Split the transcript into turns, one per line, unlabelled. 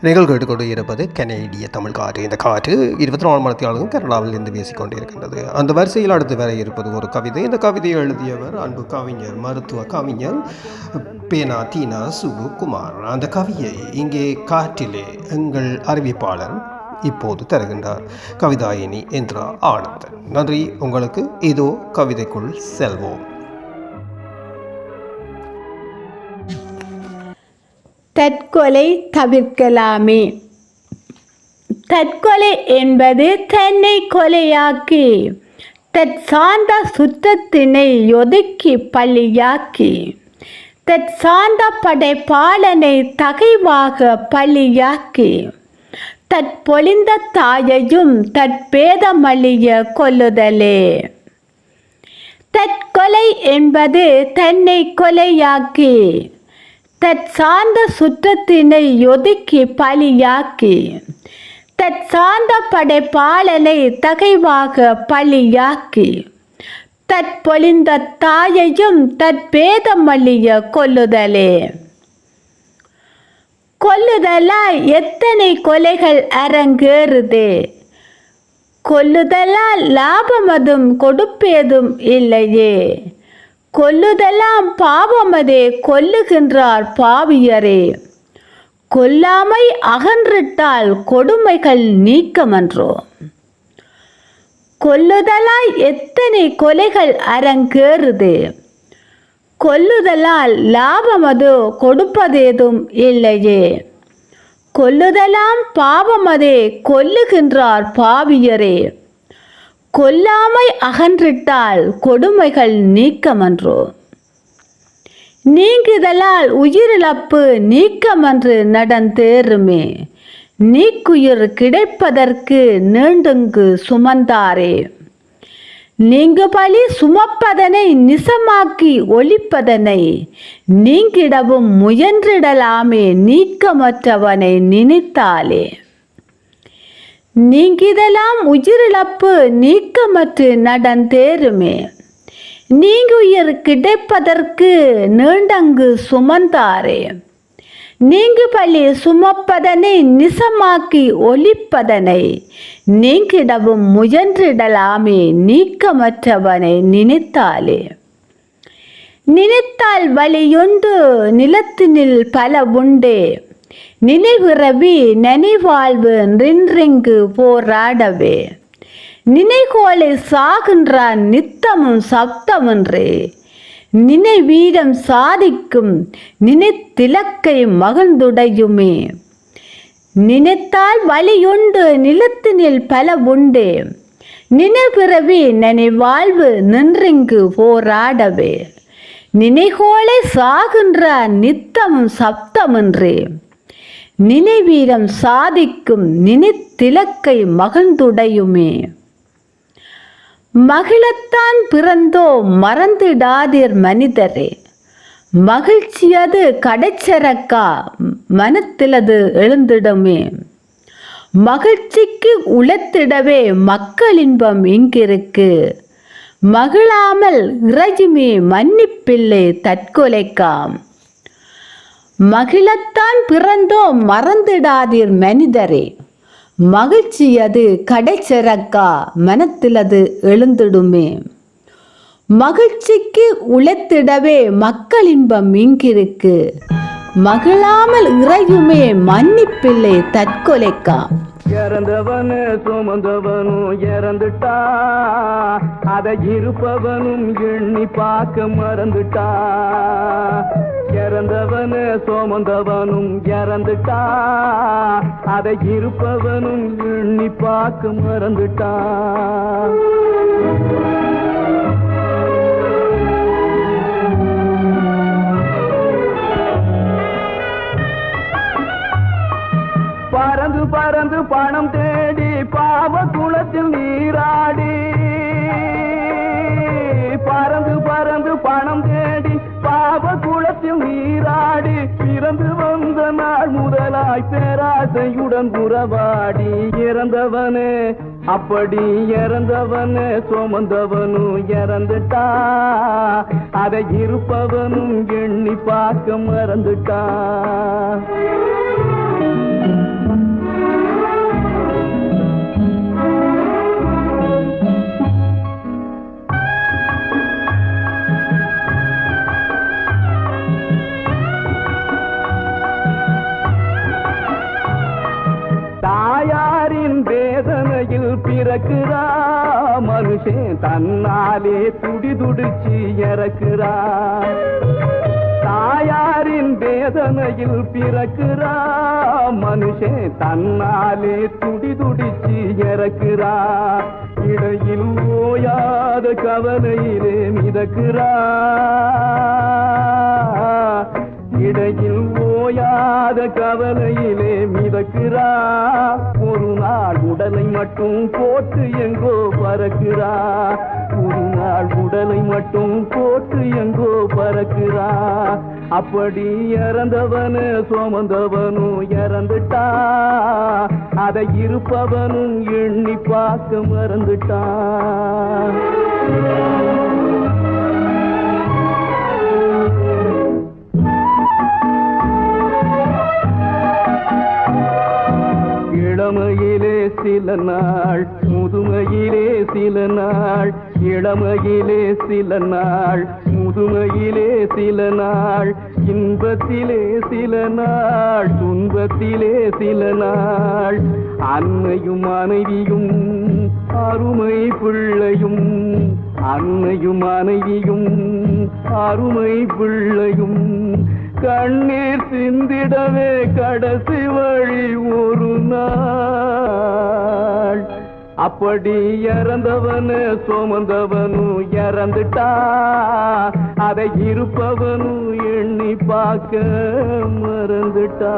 நீங்கள் கேட்டுக்கொண்டு இருப்பது கனேடிய தமிழ் காற்று. இந்த காற்று இருபத்தி நாலு மணத்தியாளரும் கேரளாவில் இருந்து பேசிக்கொண்டு இருக்கின்றது அந்த வரிசையில் அடுத்து வர இருப்பது ஒரு கவிதை. இந்த கவிதையை எழுதியவர் அன்பு கவிஞர் மருத்துவ கவிஞர் பேனா தீனா சுகு குமார் அந்த கவியை இங்கே காற்றிலே எங்கள் அறிவிப்பாளர் இப்போது தருகின்றார். கவிதாயினி என்ற ஆனந்தன். நன்றி. உங்களுக்கு இதோ கவிதைக்குள் செல்வோம்.
தற்கொலை தவிர்க்கலாமே. தற்கொலை என்பது தன்னை கொலையாக்கி தற்சார்ந்த சுத்தத்தினை ஒதுக்கி பழியாக்கி தற்சார்ந்த படைப்பாளனை தகைவாக பழியாக்கி தற்பொழிந்த தாயையும் தற்பேதமழிய கொல்லுதலே. தற்கொலை என்பது தன்னை கொலையாக்கி தற்சார்ந்த சுற்றத்தினை ஒதுக்கி பழியாக்கி தற்சார்ந்த படைப்பாளனை தகைவாக பழியாக்கி தற்பொழிந்த தாயையும் தற்பேதமழிய கொல்லுதலே. கொல்லுதலால் எத்தனை கொலைகள் அரங்கேறுது. கொல்லுதலால் லாபமதும் கொடுப்பேதும் இல்லையே. கொல்லுதெல்லாம் பாவமதே கொல்லுகின்றார் பாவியரே. கொல்லாமை அகன்றிட்டால் கொடுமைகள் நீக்கமன்றோ? கொல்லுதலாய் எத்தனை கொலைகள் அரங்கேறுது? கொல்லுதலால் லாபமது கொடுப்பதேதும் இல்லையே. கொல்லுதலாம் பாவமதே கொல்லுகின்றார் பாவியரே. கொல்லாமை அகன்றிட்டால் கொடுமைகள் நீக்கமன்றோ. நீங்குதலால் உயிரிழப்பு நீக்கமன்று நடந்தேறுமே நீக்குயிர் கிடைப்பதற்கு நீண்டுங்கு சுமந்தாரே. நீங்கு பலி சுமப்பதனை நிசமாக்கி ஒழிப்பதனை நீங்கிடவும் முயன்றிடலாமே நீக்கமற்றவனை நினைத்தாலே. நீங்கிதெல்லாம் உயிரிழப்பு நீக்கமற்று நடந்தேறுமே நீங்குயிர் கிடைப்பதற்கு நீண்டங்கு சுமந்தாரே. நீங்கு பள்ளி சுமப்பதனை நிசமாக்கி ஒழிப்பதனை நீங்கிடவும் முயன்றிடலாமே நீக்கமற்றவனை நினைத்தாலே. நினைத்தால் வழியொன்று நிலத்தினில் பல உண்டே. நினைவிறவி நினைவாழ்வு நின்றிங்கு போராடவே. நினைகோலை சாகின்றான் நித்தமும் சப்தமின்றே. நினைவீரம் சாதிக்கும் நினைத்திலக்கை மகிழ்ந்துடையுமே. நினைத்தால் வழியுண்டு நிலத்தினில் பல உண்டே. நினைபிறவி நினைவாழ்வு நின்றிங்கு போராடவே. நினைகோலை சாகின்ற நித்தம் சப்தமின்றே. நினைவீரம் சாதிக்கும் நினைத்திலக்கை மகிழ்ந்துடையுமே மகிழத்தான் பிறந்தோ மறந்திடாதீர் மனிதரே. மகிழ்ச்சியது கடைச்சரக்கா மனத்திலது எழுந்திடுமே. மகிழ்ச்சிக்கு உளத்திடவே மக்களின்பம் இங்கிருக்கு. மகிழாமல் இறையுமே மன்னிப்பில்லை தற்கொலைக்காம். மகிழத்தான் பிறந்தோம் மறந்துடாதீர் மனிதரே. மகிழ்ச்சி அது கடைச்சிறக்கா மனத்திலது எழுந்திடுமே. மகிழ்ச்சிக்கு உழைத்திடவே மக்களின்பம் இங்கிருக்கு. மகிழாமல் இறையுமே மன்னிப்பில்லை தற்கொலைக்கா.
இறந்தவனு சுமந்தவனும் இறந்துட்டா. அதை இருப்பவனும் எண்ணி பார்க்க மறந்துட்டா. இறந்தவனு சோமந்தவனும் இறந்துட்டா. அதை இருப்பவனும் எண்ணி பார்க்க மறந்துட்டா. பறந்து பறந்து பணம் தேடி பாவ குளத்தில் முதலாய் பேராசையுடன் உறவாடி இறந்தவனே அப்படி இறந்தவனு சுமந்தவனும் இறந்துட்டா. அதை இருப்பவனும் எண்ணி பார்க்க மறந்துட்டா. இறக்குறா மனுஷன் தன்னாலே துடி துடிச்சு இறக்குறா. தாயாரின் வேதனையில் பிறக்குறா மனுஷன் தன்னாலே துடி துடிச்சு இறக்குறா. இடையில் ஓயாத கவலையிலே மிதக்குறா. இடையில் ஓயாத கவலையிலே மிதக்கிறா. ஒரு நாள் உடலை மட்டும் போட்டு எங்கோ பறக்கிறா. ஒரு நாள் உடலை மட்டும் போட்டு எங்கோ பறக்கிறா. அப்படி இறந்தவனு சுமந்தவனும் இறந்துட்டா. அதை இருப்பவனும் எண்ணி பார்க்க மறந்துட்டான் இளமையிலே சில நாள் முதுமையிலே சில நாள் இளமையிலே சில நாள் முதுமையிலே சில நாள் இன்பத்திலே சில நாள் துன்பத்திலே சில நாள். அன்னையும் மனைவியும் அருமை பிள்ளையும் அன்னையும் மனைவியும் அருமை பிள்ளையும் கண்ணீர் சிந்திடவே கடைசி வழி ஒரு நாள். அப்படி இறந்தவனு சுமந்தவனும் இறந்துட்டா. அதை இருப்பவனும் எண்ணி பார்க்க மறந்துட்டா.